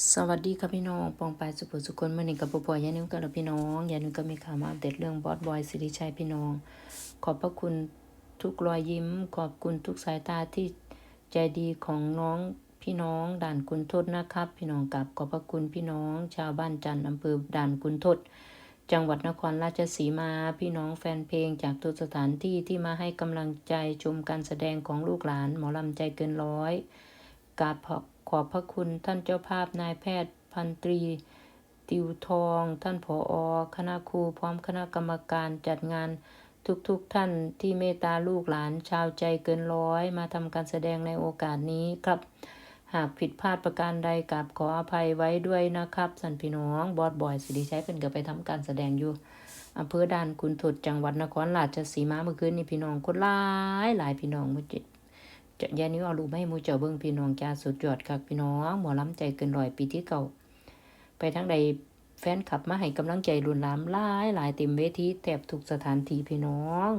สวัสดีครับพี่น้องปองปายสุภสุคนเมื่อหนึ่งกับปปอยยานิ้วกับเราพี่น้องยานิ้วก็มีข่าวมาอัปเดตเรื่องบอสบอยสิริชัยพี่น้อง ขอบพระคุณทุกรอยยิ้ม ขอบคุณทุกสายตาที่ใจดีของน้องพี่น้องด่านคุณทศนะครับ พี่น้องกับขอบพระคุณพี่น้อง ชาวบ้านจันทร์อำเภอด่านคุณทศจังหวัดนครราชสีมาพี่น้องแฟนเพลงจากทุกสถานที่ที่มาให้กำลังใจชมการแสดงของลูกหลาน หมอลำใจเกินร้อยกาบขอบ ขอบพระคุณท่านเจ้าภาพนายแพทย์พันตรี ติวทอง ท่านผออคณะครูพร้อมคณะกรรมการจัดงานทุกๆทท่านที่เมตตาลูกหลานชาวใจเกินร้อยมาทำการแสดงในโอกาสนี้ครับ หากผิดพลาดประการใดกับขออภัยไว้ด้วยนะครับ สันพี่น้องบอสบอยสิริชัยเป็นก็ไปทำการแสดงอยู่อำเภอด่านขุนทดจังหวัดนครราชสีมาเมื่อคืนนี้พี่น้องคนหลายหลายพี่น้องเมื่อจิ จะยานิ้วเอาลูไม่มูเจ้าเบิ้งพี่น้องจ้าสุดยอดครับพี่น้องหมอล้ำใจเกินร้อยปีที่เก่า ไปทั้งใดแฟนขับมาให้กำลังใจรุนลามหลายหลายเต็มเวทีแทบทุกสถานที่พี่น้อง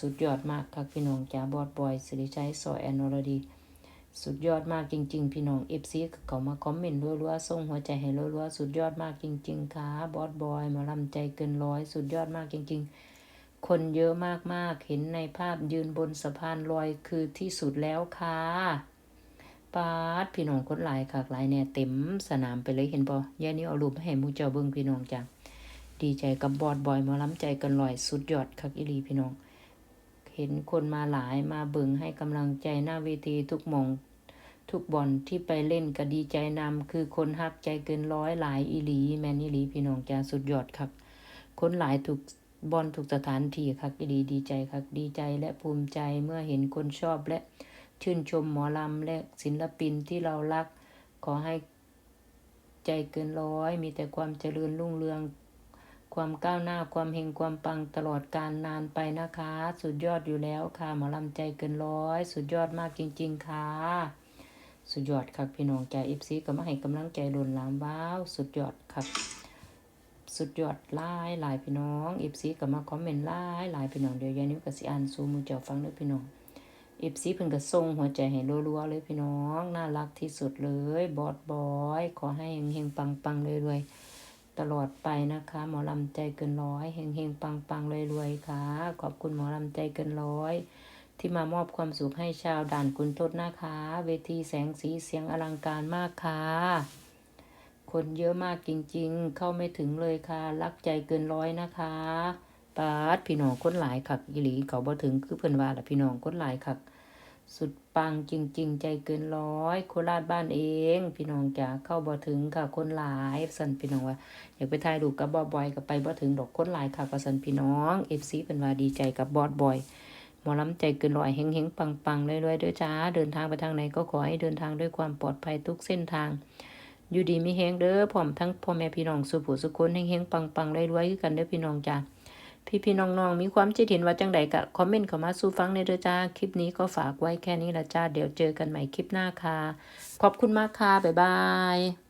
สุดยอดมากครับพี่น้องจ้าบอสบอยสิริชัยซอยแอนนอรดี สุดยอดมากจริง ๆ พี่น้องเอฟซีเขามาคอมเมนต์รัวๆส่งหัวใจให้รัวๆสุดยอดมากจริง ๆค่ะบอสบอยหมาลำใจเกินร้อย สุดยอดมากจริง ๆ คนเยอะมากๆ เห็นในภาพยืนบนสะพานลอยคือที่สุดแล้วค่ะปาดพี่น้องคนหลายค่ะหลายเนี่ยเต็มสนามไปเลยเห็นปะย่านี้เอารูปให้มูเจ้าเบิ้งพี่น้องจ้ะดีใจกับบอสบอยมาล้ำใจกันลอยสุดยอดคักอีหลีพี่น้อง เห็นคนมาหลายมาเบิ่งให้กำลังใจหน้าเวทีทุกมองทุกบอลที่ไปเล่นก็ดีใจนำคือคนฮักใจเกินร้อยหลายอีหลีแมนอีหลีพี่น้องจ้าสุดยอดครับคนหลายถูก บอลถูกสถานที่ครับอีดีใจครับดีใจและภูมิใจเมื่อเห็นคนชอบและชื่นชมหมอลำและศิลปินที่เรารัก ขอให้ใจเกินร้อย มีแต่ความเจริญรุ่งเรือง ความก้าวหน้าความเฮงความปังตลอดการนานไปนะคะ สุดยอดอยู่แล้วค่ะ หมอลำใจเกินร้อย สุดยอดมากจริง ๆ ค่ะ สุดยอดครับพี่น้องใจเอฟซีก็มาให้กำลังใจโดนลามว้าว สุดยอดครับ สุดยอดหลายหลายพี่น้องเอฟซีก็มาคอมเมนต์หลายหลายพี่น้องเดี๋ยวยายนิ้วก็สิอ่านสู่หมูเจ้าฟังเด้อพี่น้องเอฟซีเพิ่นก็ส่งหัวใจให้รัวๆเลยพี่น้องน่ารักที่สุดเลยบอดบอยขอให้เฮงๆปังๆรวยๆตลอดไปนะคะ หมอลำใจเกินร้อยเฮงๆปังๆรวยๆค่ะ ขอบคุณหมอลำใจเกินร้อยที่มามอบความสุขให้ชาวด่านกุนทศนะคะ เวทีแสงสีเสียงอลังการมากค่ะ คนเยอะมากจริงๆ เข้าไม่ถึงเลยค่ะ รักใจเกินร้อยนะคะปาดพี่น้องคนหลายคักอีหลีเขาบ่ถึงคือเพิ่นว่าล่ะพี่น้องคนหลายคัก สุดปังจริง ๆ ใจเกินร้อย โคราชบ้านเอง พี่น้องจ๋าเข้าบ่ถึงค่ะคนหลายสันพี่น้องว่าอยากไปถ่ายรูปกับบอสบอยก็ไปบ่ถึงดอกคนหลายค่ะก็สันพี่น้อง FC เพิ่นว่าดีใจกับบอสบอยหมอลำใจเกินร้อยเฮงเฮงปังปังๆรวยๆด้วยจ้าเดินทางไปทางไหนก็ขอให้เดินทางด้วยความปลอดภัยทุกเส้นทาง อยู่ดีมีเฮงเด้อพร้อมทั้งพ่อแม่พี่น้องสุผู้สุคนเฮงเฮงปังปังๆรวยๆคือกันเด้อพี่น้องจ้าพี่พี่น้องๆมีความคิดเห็นว่าจังใดก็คอมเมนต์เข้ามาสู่ฟังในเด้อจ้าคลิปนี้ก็ฝากไว้แค่นี้ละจ้าเดี๋ยวเจอกันใหม่คลิปหน้าค่ะ ขอบคุณมากค่ะบ๊ายบาย